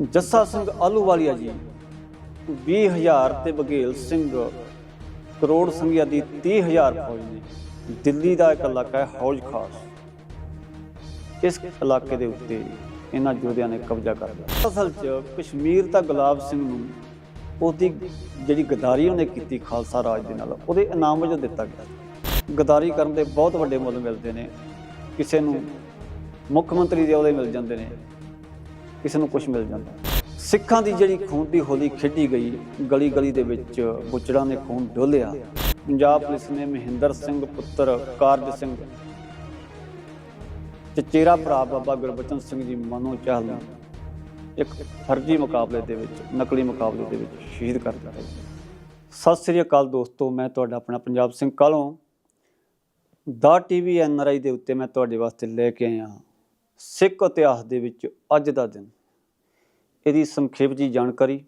ਜੱਸਾ ਸਿੰਘ ਆਲੂਵਾਲੀਆ ਜੀ 20000 ਤੇ ਬਘੇਲ ਸਿੰਘ ਕਰੋੜ ਸੰਘਿਆ ਦੀ 30000 ਫੌਜ ਨੇ ਦਿੱਲੀ ਦਾ ਇੱਕ ਇਲਾਕਾ ਹੈ ਹੌਜ ਖਾਸ। ਇਸ ਇਲਾਕੇ ਦੇ ਉੱਤੇ ਇਹਨਾਂ ਯੋਧਿਆਂ ਨੇ ਕਬਜ਼ਾ ਕਰ ਲਿਆ। ਅਸਲ 'ਚ ਕਸ਼ਮੀਰ ਤਾਂ ਗੁਲਾਬ ਸਿੰਘ ਨੂੰ ਉਹਦੀ ਜਿਹੜੀ ਗਦਾਰੀ ਉਹਨੇ ਕੀਤੀ ਖਾਲਸਾ ਰਾਜ ਦੇ ਨਾਲ, ਉਹਦੇ ਇਨਾਮ ਵਜੋਂ ਦਿੱਤਾ ਗਿਆ। ਗਦਾਰੀ ਕਰਨ ਦੇ ਬਹੁਤ ਵੱਡੇ ਮੁੱਲ ਮਿਲਦੇ ਨੇ। ਕਿਸੇ ਨੂੰ ਮੁੱਖ ਮੰਤਰੀ ਦੇ ਉਹਦੇ ਮਿਲ ਜਾਂਦੇ ਨੇ। ਕਿਸੇ ਨੂੰ ਕੁਝ ਮਿਲ ਜਾਂਦਾ। ਸਿੱਖਾਂ ਦੀ ਜਿਹੜੀ ਖੂਨ ਦੀ ਹੋਲੀ ਖੇਡੀ ਗਈ ਗਲੀ ਗਲੀ ਦੇ ਵਿੱਚ ਬੁੱਚੜਾਂ ਨੇ ਖੂਨ ਡੋਲਿਆ। ਪੰਜਾਬ ਪੁਲਿਸ ਨੇ ਮਹਿੰਦਰ ਸਿੰਘ ਪੁੱਤਰ, ਕਾਰਜ ਸਿੰਘ ਚਚੇਰਾ ਭਰਾ ਬਾਬਾ ਗੁਰਬਚਨ ਸਿੰਘ ਜੀ ਮਨੋ ਚਾਹਲ ਨੂੰ ਇੱਕ ਫਰਜ਼ੀ ਮੁਕਾਬਲੇ ਦੇ ਵਿੱਚ, ਨਕਲੀ ਮੁਕਾਬਲੇ ਦੇ ਵਿੱਚ ਸ਼ਹੀਦ ਕਰ ਦਿੱਤਾ। ਸਤਿ ਸ੍ਰੀ ਅਕਾਲ ਦੋਸਤੋ, ਮੈਂ ਤੁਹਾਡਾ ਆਪਣਾ ਪੰਜਾਬ ਸਿੰਘ ਕਾਲੋਂ। ਦਾ ਟੀਵੀ ਐਨਆਰਆਈ ਦੇ ਉੱਤੇ ਮੈਂ ਤੁਹਾਡੇ ਵਾਸਤੇ ਲੈ ਕੇ ਆਇਆ। ਸਿੱਖ ਇਤਿਹਾਸ ਦੇ ਵਿੱਚ ਅੱਜ ਦਾ ਦਿਨ। ਇਹਦੀ ਸੰਖੇਪ ਜੀ ਜਾਣਕਾਰੀ।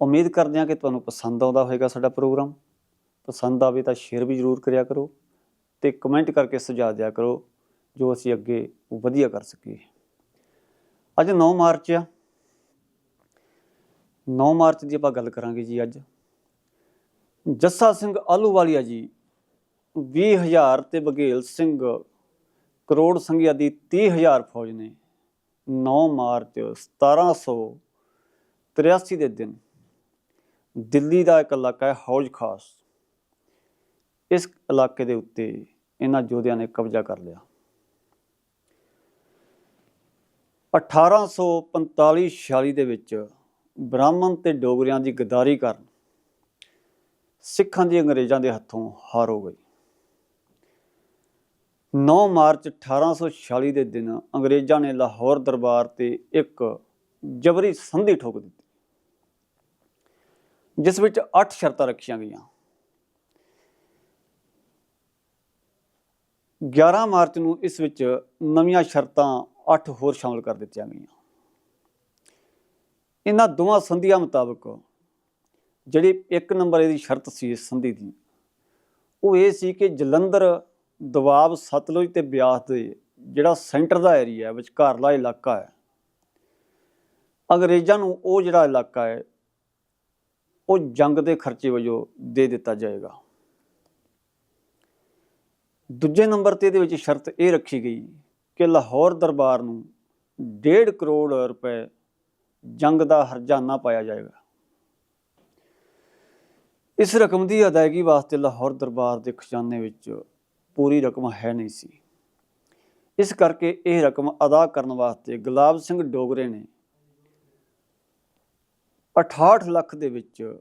ਉਮੀਦ ਕਰਦੇ ਹਾਂ ਕਿ ਤੁਹਾਨੂੰ ਪਸੰਦ ਆਉਂਦਾ ਹੋਵੇਗਾ ਸਾਡਾ ਪ੍ਰੋਗਰਾਮ। ਪਸੰਦ ਆਵੇ ਤਾਂ ਸ਼ੇਅਰ ਵੀ ਜ਼ਰੂਰ ਕਰਿਆ ਕਰੋ ਤੇ ਕਮੈਂਟ ਕਰਕੇ ਸੁਝਾਅ ਦਿਆ ਕਰੋ ਜੋ ਅਸੀਂ ਅੱਗੇ ਵਧੀਆ ਕਰ ਸਕੀਏ। ਅੱਜ 9 ਮਾਰਚ ਆ। 9 ਮਾਰਚ ਦੀ ਆਪਾਂ ਗੱਲ ਕਰਾਂਗੇ ਜੀ ਅੱਜ। ਜੱਸਾ ਸਿੰਘ ਆਲੂਵਾਲੀਆ ਜੀ 20000 ਤੇ ਬਘੇਲ ਸਿੰਘ ਕਰੋੜ ਸੰਘਿਆ ਦੀ 30000 ਫੌਜ ਨੇ 9 ਮਾਰਚ 1783 ਦੇ ਦਿਨ ਦਿੱਲੀ ਦਾ ਇੱਕ ਇਲਾਕਾ ਹੈ ਹੌਜ ਖਾਸ। ਇਸ ਇਲਾਕੇ ਦੇ ਉੱਤੇ ਇਹਨਾਂ ਯੋਧਿਆਂ ਨੇ ਕਬਜ਼ਾ ਕਰ ਲਿਆ। 1845-46 ਦੇ ਵਿੱਚ ਬ੍ਰਾਹਮਣ ਤੇ ਡੋਗਰਿਆਂ ਦੀ ਗਦਾਰੀ ਕਾਰਨ ਸਿੱਖਾਂ ਦੀ ਅੰਗਰੇਜ਼ਾਂ ਦੇ ਹੱਥੋਂ ਹਾਰ ਹੋ ਗਈ। 9 ਮਾਰਚ 1846 ਦੇ ਦਿਨ ਅੰਗਰੇਜ਼ਾਂ ਨੇ ਲਾਹੌਰ ਦਰਬਾਰ ਤੇ ਇੱਕ ਜਬਰੀ ਸੰਧੀ ਠੋਕ ਦਿੱਤੀ, ਜਿਸ ਵਿੱਚ 8 ਸ਼ਰਤਾਂ ਰੱਖੀਆਂ ਗਈਆਂ। 11 ਮਾਰਚ ਨੂੰ ਇਸ ਵਿੱਚ ਨਵੀਆਂ ਸ਼ਰਤਾਂ 8 ਹੋਰ ਸ਼ਾਮਲ ਕਰ ਦਿੱਤੀਆਂ ਗਈਆਂ। ਇਹਨਾਂ ਦੋਵਾਂ ਸੰਧੀਆਂ ਮੁਤਾਬਕ ਜਿਹੜੀ ਇੱਕ ਨੰਬਰ ਇਹਦੀ ਸ਼ਰਤ ਸੀ ਇਸ ਸੰਧੀ ਦੀ, ਉਹ ਇਹ ਸੀ ਕਿ ਜਲੰਧਰ ਦਬਾਅ ਸਤਲੁਜ ਤੇ ਬਿਆਸ ਦੇ ਜਿਹੜਾ ਸੈਂਟਰ ਦਾ ਏਰੀਆ ਵਿਚਕਾਰਲਾ ਇਲਾਕਾ ਹੈ। ਅੰਗਰੇਜ਼ਾਂ ਨੂੰ ਉਹ ਜਿਹੜਾ ਇਲਾਕਾ ਹੈ, ਉਹ ਜੰਗ ਦੇ ਖਰਚੇ ਵਜੋਂ ਦੇ ਦਿੱਤਾ ਜਾਏਗਾ। ਦੂਜੇ ਨੰਬਰ ਤੇ ਇਹਦੇ ਵਿੱਚ ਸ਼ਰਤ ਇਹ ਰੱਖੀ ਗਈ ਕਿ ਲਾਹੌਰ ਦਰਬਾਰ ਨੂੰ 1.5 ਕਰੋੜ ਰੁਪਏ ਜੰਗ ਦਾ ਹਰਜਾਨਾ ਪਾਇਆ ਜਾਏਗਾ। ਇਸ ਰਕਮ ਦੀ ਅਦਾਇਗੀ ਵਾਸਤੇ ਲਾਹੌਰ ਦਰਬਾਰ ਦੇ ਖਜ਼ਾਨੇ ਵਿੱਚ ਪੂਰੀ ਰਕਮ ਹੈ ਨਹੀਂ ਸੀ। ਇਸ ਕਰਕੇ ਇਹ ਰਕਮ ਅਦਾ ਕਰਨ ਵਾਸਤੇ ਗੁਲਾਬ ਸਿੰਘ ਡੋਗਰੇ ਨੇ 68 ਲੱਖ ਦੇ ਵਿੱਚ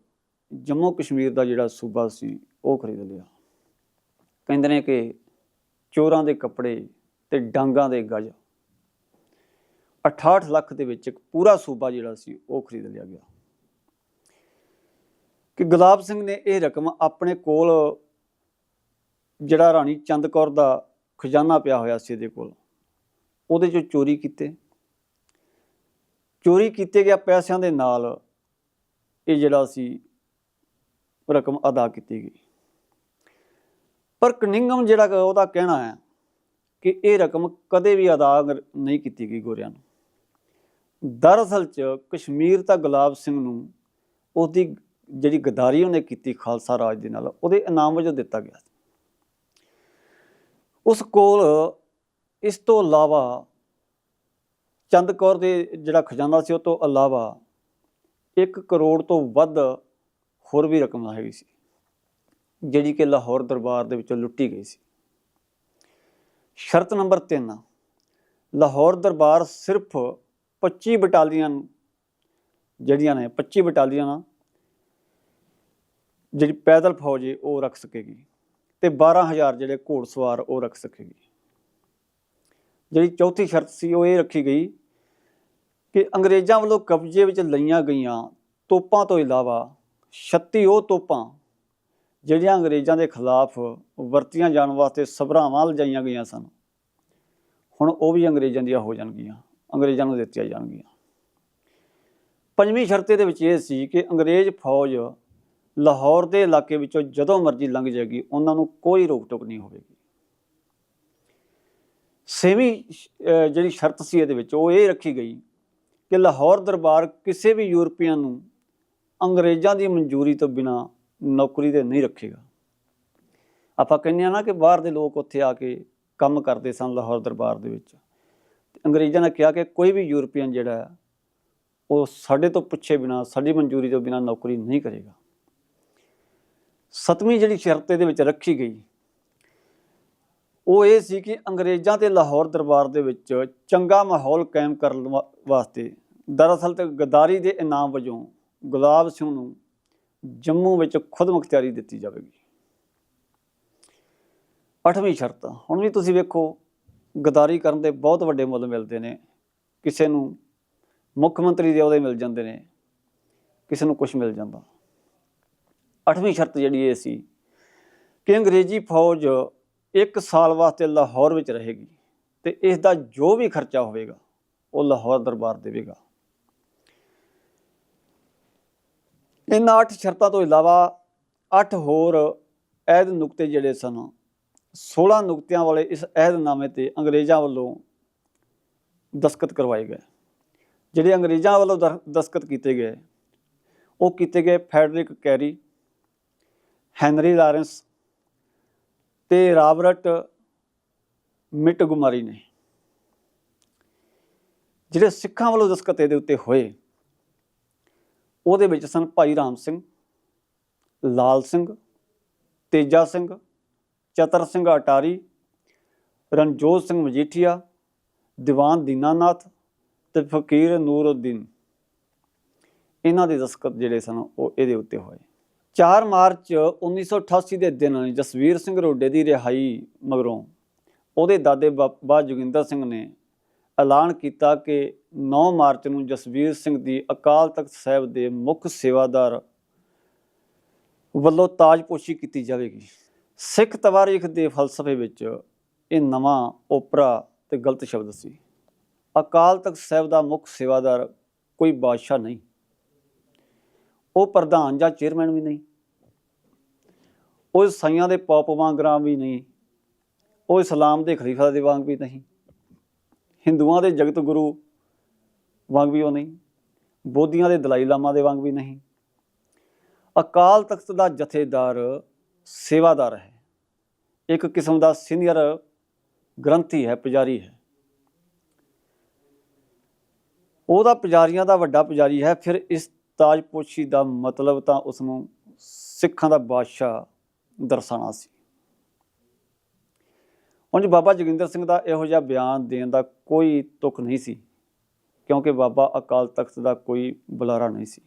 ਜੰਮੂ ਕਸ਼ਮੀਰ ਦਾ ਜਿਹੜਾ ਸੂਬਾ ਸੀ, ਉਹ ਖਰੀਦ ਲਿਆ। ਕਹਿੰਦੇ ਨੇ ਕਿ ਚੋਰਾਂ ਦੇ ਕੱਪੜੇ ਤੇ ਡਾਂਗਾਂ ਦੇ ਗਜ 68 ਲੱਖ ਦੇ ਵਿੱਚ ਇੱਕ ਪੂਰਾ ਸੂਬਾ ਜਿਹੜਾ ਸੀ, ਉਹ ਖਰੀਦ ਲਿਆ ਗਿਆ। ਕਿ ਗੁਲਾਬ ਸਿੰਘ ਨੇ ਇਹ ਰਕਮ ਆਪਣੇ ਕੋਲ ਜਿਹੜਾ ਰਾਣੀ ਚੰਦ ਕੌਰ ਦਾ ਖਜ਼ਾਨਾ ਪਿਆ ਹੋਇਆ ਸੀ ਇਹਦੇ ਕੋਲ, ਉਹਦੇ ਚੋਂ ਚੋਰੀ ਕੀਤੇ। ਚੋਰੀ ਕੀਤੇ ਗਿਆ ਪੈਸਿਆਂ ਦੇ ਨਾਲ ਇਹ ਜਿਹੜਾ ਸੀ ਰਕਮ ਅਦਾ ਕੀਤੀ ਗਈ। ਪਰ ਕਨਿੰਗਮ ਜਿਹੜਾ ਉਹਦਾ ਕਹਿਣਾ ਹੈ ਕਿ ਇਹ ਰਕਮ ਕਦੇ ਵੀ ਅਦਾ ਨਹੀਂ ਕੀਤੀ ਗਈ ਗੋਰਿਆਂ ਨੂੰ। ਦਰਅਸਲ ਚ ਕਸ਼ਮੀਰ ਤਾਂ ਗੁਲਾਬ ਸਿੰਘ ਨੂੰ ਉਹਦੀ ਜਿਹੜੀ ਗਦਾਰੀ ਉਹਨੇ ਕੀਤੀ ਖਾਲਸਾ ਰਾਜ ਦੇ ਨਾਲ, ਉਹਦੇ ਇਨਾਮ ਵਜੋਂ ਦਿੱਤਾ ਗਿਆ ਸੀ। ਉਸ ਕੋਲ ਇਸ ਤੋਂ ਇਲਾਵਾ ਚੰਦ ਕੌਰ ਦੇ ਜਿਹੜਾ ਖਜ਼ਾਨਾ ਸੀ ਉਹ ਤੋਂ ਇਲਾਵਾ 1 ਕਰੋੜ ਤੋਂ ਵੱਧ ਹੋਰ ਵੀ ਰਕਮ ਹੈਗੀ ਸੀ, ਜਿਹੜੀ ਕਿ ਲਾਹੌਰ ਦਰਬਾਰ ਦੇ ਵਿੱਚੋਂ ਲੁੱਟੀ ਗਈ ਸੀ। ਸ਼ਰਤ ਨੰਬਰ 3 ਲਾਹੌਰ ਦਰਬਾਰ ਸਿਰਫ 25 ਬਟਾਲੀਅਨ ਜਿਹੜੀਆਂ ਨੇ 25 ਬਟਾਲੀਅਨ ਜਿਹੜੀ ਪੈਦਲ ਫੌਜ ਹੈ ਉਹ ਰੱਖ ਸਕੇਗੀ। ਤੇ 12000 ਜਿਹੜੇ ਘੋੜਸਵਾਰ ਉਹ ਰੱਖ ਸਕੇਗੀ ਜਿਹੜੀ ਚੌਥੀ ਸ਼ਰਤ ਸੀ, ਉਹ ਇਹ ਰੱਖੀ ਗਈ ਕਿ ਅੰਗਰੇਜ਼ਾਂ ਵੱਲੋਂ ਕਬਜ਼ੇ ਵਿੱਚ ਲਈਆਂ ਗਈਆਂ ਤੋਪਾਂ ਤੋਂ ਇਲਾਵਾ 36 ਉਹ ਤੋਪਾਂ ਜਿਹੜੀਆਂ ਅੰਗਰੇਜ਼ਾਂ ਦੇ ਖਿਲਾਫ ਵਰਤੀਆਂ ਜਾਣ ਵਾਸਤੇ ਸਭਰਾਵਾਂ ਲਜਾਈਆਂ ਗਈਆਂ ਸਨ, ਹੁਣ ਉਹ ਵੀ ਅੰਗਰੇਜ਼ਾਂ ਦੀਆਂ ਹੋ ਜਾਣਗੀਆਂ, ਅੰਗਰੇਜ਼ਾਂ ਨੂੰ ਦਿੱਤੀਆਂ ਜਾਣਗੀਆਂ। ਪੰਜਵੀਂ ਸ਼ਰਤ ਦੇ ਵਿੱਚ ਇਹ ਸੀ ਕਿ ਅੰਗਰੇਜ਼ ਫੌਜ ਲਾਹੌਰ ਦੇ ਇਲਾਕੇ ਵਿੱਚੋਂ ਜਦੋਂ ਮਰਜ਼ੀ ਲੰਘ ਜਾਏਗੀ, ਉਹਨਾਂ ਨੂੰ ਕੋਈ ਰੋਕ ਟੋਕ ਨਹੀਂ ਹੋਵੇਗੀ। ਛੇਵੀਂ ਜਿਹੜੀ ਸ਼ਰਤ ਸੀ ਇਹਦੇ ਵਿੱਚ, ਉਹ ਇਹ ਰੱਖੀ ਗਈ ਕਿ ਲਾਹੌਰ ਦਰਬਾਰ ਕਿਸੇ ਵੀ ਯੂਰਪੀਅਨ ਨੂੰ ਅੰਗਰੇਜ਼ਾਂ ਦੀ ਮਨਜ਼ੂਰੀ ਤੋਂ ਬਿਨਾ ਨੌਕਰੀ ਤੇ ਨਹੀਂ ਰੱਖੇਗਾ। ਆਪਾਂ ਕਹਿੰਦੇ ਆ ਨਾ ਕਿ ਬਾਹਰ ਦੇ ਲੋਕ ਉੱਥੇ ਆ ਕੇ ਕੰਮ ਕਰਦੇ ਸਨ ਲਾਹੌਰ ਦਰਬਾਰ ਦੇ ਵਿੱਚ। ਤੇ ਅੰਗਰੇਜ਼ਾਂ ਨੇ ਕਿਹਾ ਕਿ ਕੋਈ ਵੀ ਯੂਰਪੀਅਨ ਜਿਹੜਾ ਉਹ ਸਾਡੇ ਤੋਂ ਪੁੱਛੇ ਬਿਨਾ, ਸਾਡੀ ਮਨਜ਼ੂਰੀ ਤੋਂ ਬਿਨਾ ਨੌਕਰੀ ਨਹੀਂ ਕਰੇਗਾ। ਸਤਵੀਂ ਜਿਹੜੀ ਸ਼ਰਤ ਇਹਦੇ ਵਿੱਚ ਰੱਖੀ ਗਈ, ਉਹ ਇਹ ਸੀ ਕਿ ਅੰਗਰੇਜ਼ਾਂ ਤੇ ਲਾਹੌਰ ਦਰਬਾਰ ਦੇ ਵਿੱਚ ਚੰਗਾ ਮਾਹੌਲ ਕਾਇਮ ਕਰਨ ਵਾ- ਵਾਸਤੇ ਦਰਅਸਲ ਤੇ ਗਦਾਰੀ ਦੇ ਇਨਾਮ ਵਜੋਂ ਗੁਲਾਬ ਸਿੰਘ ਨੂੰ ਜੰਮੂ ਵਿੱਚ ਖੁਦ ਮੁਖਤਿਆਰੀ ਦਿੱਤੀ ਜਾਵੇਗੀ। ਅੱਠਵੀਂ ਸ਼ਰਤ, ਹੁਣ ਵੀ ਤੁਸੀਂ ਵੇਖੋ, ਗਦਾਰੀ ਕਰਨ ਦੇ ਬਹੁਤ ਵੱਡੇ ਮੁੱਲ ਮਿਲਦੇ ਨੇ, ਕਿਸੇ ਨੂੰ ਮੁੱਖ ਮੰਤਰੀ ਦੇ ਅਹੁਦੇ ਮਿਲ ਜਾਂਦੇ ਨੇ, ਕਿਸੇ ਨੂੰ ਕੁਝ ਮਿਲ ਜਾਂਦਾ। ਅੱਠਵੀਂ ਸ਼ਰਤ ਜਿਹੜੀ ਇਹ ਸੀ ਕਿ ਅੰਗਰੇਜ਼ੀ ਫੌਜ ਇੱਕ ਸਾਲ ਵਾਸਤੇ ਲਾਹੌਰ ਵਿੱਚ ਰਹੇਗੀ ਤੇ ਇਸ ਦਾ ਜੋ ਵੀ ਖਰਚਾ ਹੋਵੇਗਾ, ਉਹ ਲਾਹੌਰ ਦਰਬਾਰ ਦੇਵੇਗਾ। ਇਹਨਾਂ ਅੱਠ ਸ਼ਰਤਾਂ ਤੋਂ ਇਲਾਵਾ ਅੱਠ ਹੋਰ ਅਹਿਦ ਨੁਕਤੇ ਜਿਹੜੇ ਸਨ 16 ਨੁਕਤਿਆਂ ਵਾਲੇ ਇਸ ਅਹਿਦਨਾਮੇ ਤੇ ਅੰਗਰੇਜ਼ਾਂ ਵੱਲੋਂ ਦਸਖਤ ਕਰਵਾਏ ਗਏ। ਜਿਹੜੇ ਅੰਗਰੇਜ਼ਾਂ ਵੱਲੋਂ ਦਰ- ਦਸਖਤ ਕੀਤੇ ਗਏ, ਉਹ ਕੀਤੇ ਗਏ ਫੈਡਰਿਕ ਕੈਰੀ ਹੈਨਰੀ ਲਾਰੈਂਸ ਤੇ ਰਾਬਰਟ ਮਿਟਗੁਮਾਰੀ ਨੇ। ਜਿਹੜੇ ਸਿੱਖਾਂ ਵੱਲੋਂ ਦਸਕਤੇ ਦੇ ਉੱਤੇ ਹੋਏ, ਉਹਦੇ ਵਿੱਚ ਸਨ ਭਾਈ ਰਾਮ ਸਿੰਘ, ਲਾਲ ਸਿੰਘ, ਤੇਜਾ ਸਿੰਘ, ਚਤਰ ਸਿੰਘ ਅਟਾਰੀ, ਰਣਜੋਤ ਸਿੰਘ ਮਜੀਠੀਆ, ਦੀਵਾਨ ਦੀਨਾਨਾਥ ਤੇ ਫਕੀਰ ਨੂਰਉਦੀਨ ਇਹਨਾਂ ਦੇ ਦਸਕਤ ਜਿਹੜੇ ਸਨ ਉਹ ਇਹਦੇ ਉੱਤੇ ਹੋਏ। 4 ਮਾਰਚ 1988 ਦੇ ਦਿਨ ਜਸਵੀਰ ਸਿੰਘ ਰੋਡੇ ਦੀ ਰਿਹਾਈ ਮਗਰੋਂ ਉਹਦੇ ਦਾਦੇ ਬਾਬਾ ਜੋਗਿੰਦਰ ਸਿੰਘ ਨੇ ਐਲਾਨ ਕੀਤਾ ਕਿ 9 ਮਾਰਚ ਨੂੰ ਜਸਵੀਰ ਸਿੰਘ ਦੀ ਅਕਾਲ ਤਖਤ ਸਾਹਿਬ ਦੇ ਮੁੱਖ ਸੇਵਾਦਾਰ ਵੱਲੋਂ ਤਾਜਪੋਸ਼ੀ ਕੀਤੀ ਜਾਵੇਗੀ। ਸਿੱਖ ਤਵਾਰੀਖ ਦੇ ਫਲਸਫੇ ਵਿੱਚ ਇਹ ਨਵਾਂ ਓਪਰਾ ਤੇ ਗਲਤ ਸ਼ਬਦ ਸੀ। ਅਕਾਲ ਤਖਤ ਸਾਹਿਬ ਦਾ ਮੁੱਖ ਸੇਵਾਦਾਰ ਕੋਈ ਬਾਦਸ਼ਾਹ ਨਹੀਂ। ਉਹ ਪ੍ਰਧਾਨ ਜਾਂ ਚੇਅਰਮੈਨ ਵੀ ਨਹੀਂ। ਉਹ ਸਾਈਆਂ ਦੇ ਪੌਪ ਵਾਂਗਰਾਂ ਵੀ ਨਹੀਂ। ਉਹ ਇਸਲਾਮ ਦੇ ਖਲੀਫਾ ਦੇ ਵਾਂਗ ਵੀ ਨਹੀਂ। ਹਿੰਦੂਆਂ ਦੇ ਜਗਤ ਗੁਰੂ ਵਾਂਗ ਵੀ ਉਹ ਨਹੀਂ। ਬੋਧੀਆਂ ਦੇ ਦਲਾਈ ਲਾਮਾ ਦੇ ਵਾਂਗ ਵੀ ਨਹੀਂ। ਅਕਾਲ ਤਖਤ ਦਾ ਜਥੇਦਾਰ ਸੇਵਾਦਾਰ ਹੈ। ਇੱਕ ਕਿਸਮ ਦਾ ਸੀਨੀਅਰ ਗ੍ਰੰਥੀ ਹੈ, ਪੁਜਾਰੀ ਹੈ। ਉਹਦਾ ਪੁਜਾਰੀਆਂ ਦਾ ਵੱਡਾ ਪੁਜਾਰੀ ਹੈ, ਫਿਰ ਇਸ ਤਾਜਪੋਸ਼ੀ ਦਾ ਮਤਲਬ ਤਾਂ ਉਸ ਨੂੰ ਸਿੱਖਾਂ ਦਾ ਬਾਦਸ਼ਾਹ ਦਰਸਾਉਣਾ ਸੀ। ਉਂਝ ਬਾਬਾ ਜੋਗਿੰਦਰ ਸਿੰਘ ਦਾ ਇਹੋ ਜਿਹਾ ਬਿਆਨ ਦੇਣ ਦਾ ਕੋਈ ਤੁਕ ਨਹੀਂ ਸੀ, ਕਿਉਂਕਿ ਬਾਬਾ ਅਕਾਲ ਤਖਤ ਦਾ ਕੋਈ ਬੁਲਾਰਾ ਨਹੀਂ ਸੀ,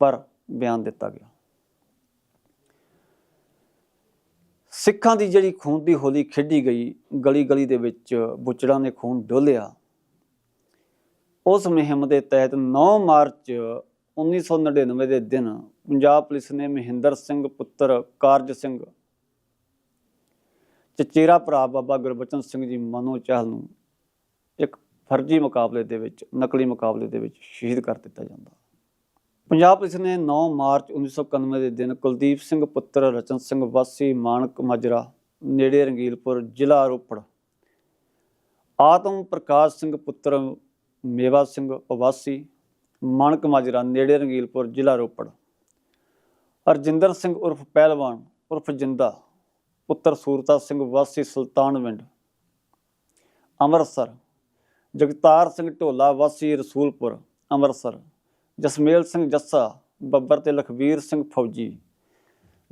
ਪਰ ਬਿਆਨ ਦਿੱਤਾ ਗਿਆ। ਸਿੱਖਾਂ ਦੀ ਜਿਹੜੀ ਖੂਨ ਦੀ ਹੋਲੀ ਖੇਡੀ ਗਈ, ਗਲੀ ਗਲੀ ਦੇ ਵਿੱਚ ਬੁੱਚੜਾਂ ਨੇ ਖੂਨ ਡੋਲਿਆ। ਉਸ ਮੁਹਿੰਮ ਦੇ ਤਹਿਤ 9 ਮਾਰਚ 1999 ਦੇ ਦਿਨ ਪੰਜਾਬ ਪੁਲਿਸ ਨੇ ਮਹਿੰਦਰ ਸਿੰਘ ਪੁੱਤਰ ਕਾਰਜ ਸਿੰਘ ਚਚੇਰਾ ਭਰਾ ਬਾਬਾ ਗੁਰਬਚਨ ਸਿੰਘ ਜੀ ਮਨੋ ਚਾਹਲ ਨੂੰ ਇੱਕ ਫਰਜ਼ੀ ਮੁਕਾਬਲੇ ਦੇ ਵਿੱਚ, ਨਕਲੀ ਮੁਕਾਬਲੇ ਦੇ ਵਿੱਚ ਸ਼ਹੀਦ ਕਰ ਦਿੱਤਾ ਜਾਂਦਾ। ਪੰਜਾਬ ਪੁਲਿਸ ਨੇ 9 ਮਾਰਚ 1991 ਦੇ ਦਿਨ ਕੁਲਦੀਪ ਸਿੰਘ ਪੁੱਤਰ ਰਚਨ ਸਿੰਘ ਵਾਸੀ ਮਾਨਕ ਮਾਜਰਾ, ਨੇੜੇ ਰੰਗੀਲਪੁਰ ਜ਼ਿਲ੍ਹਾ ਰੋਪੜ, ਆਤਮ ਪ੍ਰਕਾਸ਼ ਸਿੰਘ ਪੁੱਤਰ ਮੇਵਾ ਸਿੰਘ ਉਵਾਸੀ ਮਾਨਕ ਮਾਜਰਾ ਨੇੜੇ ਰੰਗੀਲਪੁਰ, ਜ਼ਿਲ੍ਹਾ ਰੋਪੜ। ਅਰਜਿੰਦਰ ਸਿੰਘ ਉਰਫ ਪਹਿਲਵਾਨ, ਉਰਫ ਜਿੰਦਾ, ਪੁੱਤਰ ਸੂਰਤਾ ਸਿੰਘ, ਵਾਸੀ ਸੁਲਤਾਨਵਿੰਡ ਅੰਮ੍ਰਿਤਸਰ, ਜਗਤਾਰ ਸਿੰਘ ਢੋਲਾ, ਵਾਸੀ ਰਸੂਲਪੁਰ, ਅੰਮ੍ਰਿਤਸਰ। ਜਸਮੇਲ ਸਿੰਘ ਜੱਸਾ, ਬੱਬਰ ਤੇ ਲਖਵੀਰ ਸਿੰਘ ਫੌਜੀ।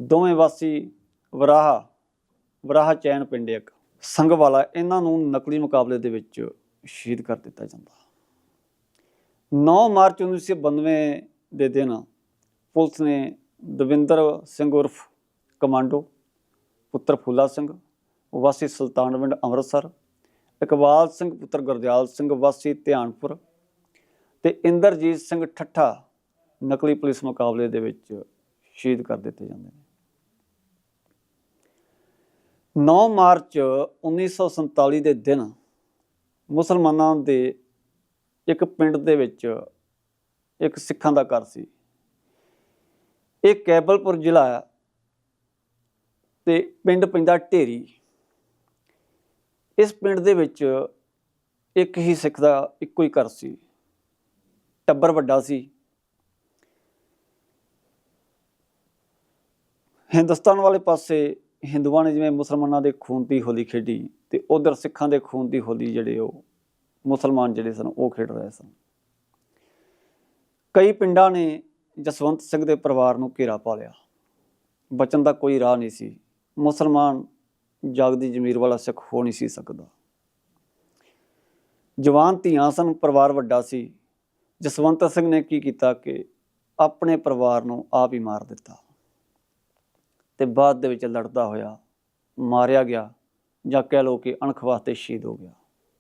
ਦੋਵੇਂ ਵਾਸੀ ਵਰਾਹਾ ਵਰਾਹਾ ਚੈਨ ਪਿੰਡ ਇੱਕ। ਸੰਘਵਾਲਾ ਇਹਨਾਂ ਨੂੰ ਨਕਲੀ ਮੁਕਾਬਲੇ ਦੇ ਵਿੱਚ ਸ਼ਹੀਦ ਕਰ ਦਿੱਤਾ ਜਾਂਦਾ। 9 ਮਾਰਚ 1992 ਦੇ ਦਿਨ ਪੁਲਿਸ ਨੇ ਦਵਿੰਦਰ ਸਿੰਘ ਉਰਫ ਕਮਾਂਡੋ, ਪੁੱਤਰ ਫੂਲਾ ਸਿੰਘ, ਵਾਸੀ ਸੁਲਤਾਨਵਿੰਡ ਅੰਮ੍ਰਿਤਸਰ, ਇਕਬਾਲ ਸਿੰਘ, ਪੁੱਤਰ ਗੁਰਦਿਆਲ ਸਿੰਘ, ਵਾਸੀ ਧਿਆਨਪੁਰ ਤੇ ਇੰਦਰਜੀਤ ਸਿੰਘ ਠੱਠਾ ਨਕਲੀ ਪੁਲਿਸ ਮੁਕਾਬਲੇ ਦੇ ਵਿੱਚ ਸ਼ਹੀਦ ਕਰ ਦਿੱਤੇ ਜਾਂਦੇ ਨੇ। 9 ਮਾਰਚ 1947 ਦੇ ਦਿਨ ਮੁਸਲਮਾਨਾਂ ਦੇ ਇੱਕ ਪਿੰਡ ਦੇ ਵਿੱਚ ਇੱਕ ਸਿੱਖਾਂ ਦਾ ਘਰ ਸੀ। ਇਹ ਕੈਬਲਪੁਰ ਜ਼ਿਲ੍ਹਾ ਹੈ ਤੇ ਪਿੰਡ ਪੈਂਦਾ ਢੇਰੀ। ਇਸ ਪਿੰਡ ਦੇ ਵਿੱਚ ਇੱਕ ਹੀ ਸਿੱਖ ਦਾ ਇੱਕੋ ਹੀ ਘਰ ਸੀ। ਟੱਬਰ ਵੱਡਾ ਸੀ। ਹਿੰਦੁਸਤਾਨ ਵਾਲੇ ਪਾਸੇ ਹਿੰਦੂਆਂ ਨੇ ਜਿਵੇਂ ਮੁਸਲਮਾਨਾਂ ਦੇ ਖੂਨ ਦੀ ਹੋਲੀ ਖੇਡੀ ਤੇ ਉਧਰ ਸਿੱਖਾਂ ਦੇ ਖੂਨ ਦੀ ਹੋਲੀ ਜਿਹੜੇ ਉਹ ਮੁਸਲਮਾਨ ਜਿਹੜੇ ਸਨ, ਉਹ ਖੇਡ ਰਹੇ ਸਨ। ਕਈ ਪਿੰਡਾਂ ਨੇ ਜਸਵੰਤ ਸਿੰਘ ਦੇ ਪਰਿਵਾਰ ਨੂੰ ਘੇਰਾ ਪਾ ਲਿਆ। ਬਚਣ ਦਾ ਕੋਈ ਰਾਹ ਨਹੀਂ ਸੀ। ਮੁਸਲਮਾਨ ਜਾਗਦੀ ਜ਼ਮੀਰ ਵਾਲਾ ਸਿੱਖ ਹੋ ਨਹੀਂ ਸੀ ਸਕਦਾ। ਜਵਾਨ ਧੀਆਂ ਸਨ, ਪਰਿਵਾਰ ਵੱਡਾ ਸੀ। ਜਸਵੰਤ ਸਿੰਘ ਨੇ ਕੀ ਕੀਤਾ ਕਿ ਆਪਣੇ ਪਰਿਵਾਰ ਨੂੰ ਆਪ ਹੀ ਮਾਰ ਦਿੱਤਾ ਤੇ ਬਾਅਦ ਦੇ ਵਿੱਚ ਲੜਦਾ ਹੋਇਆ ਮਾਰਿਆ ਗਿਆ ਜਾਂ ਕਹਿ ਲਓ ਕਿ ਅਣਖ ਵਾਸਤੇ ਸ਼ਹੀਦ ਹੋ ਗਿਆ।